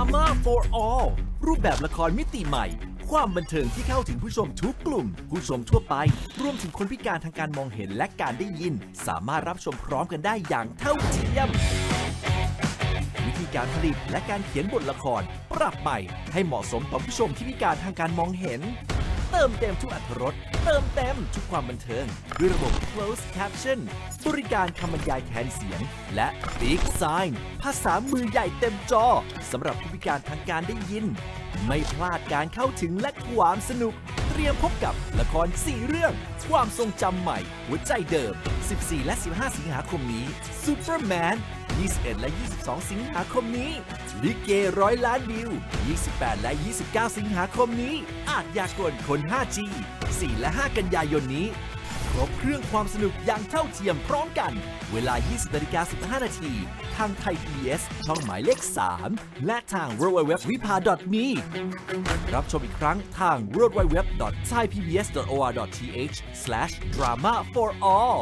Drama for All รูปแบบละครมิติใหม่ ความบันเทิงที่เข้าถึงผู้ชมทุกกลุ่ม ผู้ชมทั่วไป รวมถึงคนพิการทางการมองเห็นและการได้ยิน สามารถรับชมพร้อมกันได้อย่างเท่าเทียม วิธีการผลิตและการเขียนบทละคร ปรับใหม่ให้เหมาะสมต่อผู้ชมที่พิการทางการมองเห็น เติมเต็มทุกอรรถรสเติมเต็มทุกความบันเทิง ด้วยระบบ closed caption บริการคำบรรยายแทนเสียง และ big sign ภาษามือใหญ่เต็มจอสำหรับผู้พิการทางการได้ยิน ไม่พลาดการเข้าถึงและความสนุก เตรียมพบกับละคร 4 เรื่อง ความทรงจำใหม่ หัวใจเดิม 14 และ 15 สิงหาคมนี้ Superman 21 และ 22 สิงหาคมนี้ ลิเกร้อยล้านวิว 28 และ 29 สิงหาคมนี้ อาจยากลคน 5G 4 และ 5 กันยายนนี้ ครบเครื่องความสนุกอย่างเท่าเทียมพร้อมกัน เวลา 20นาฬิกา15 นาที ทางไทย PBS ช่องหมายเลข 3 และทาง www.vipa.me รับชมอีกครั้งทาง www.thaipbs.or.th/drama for all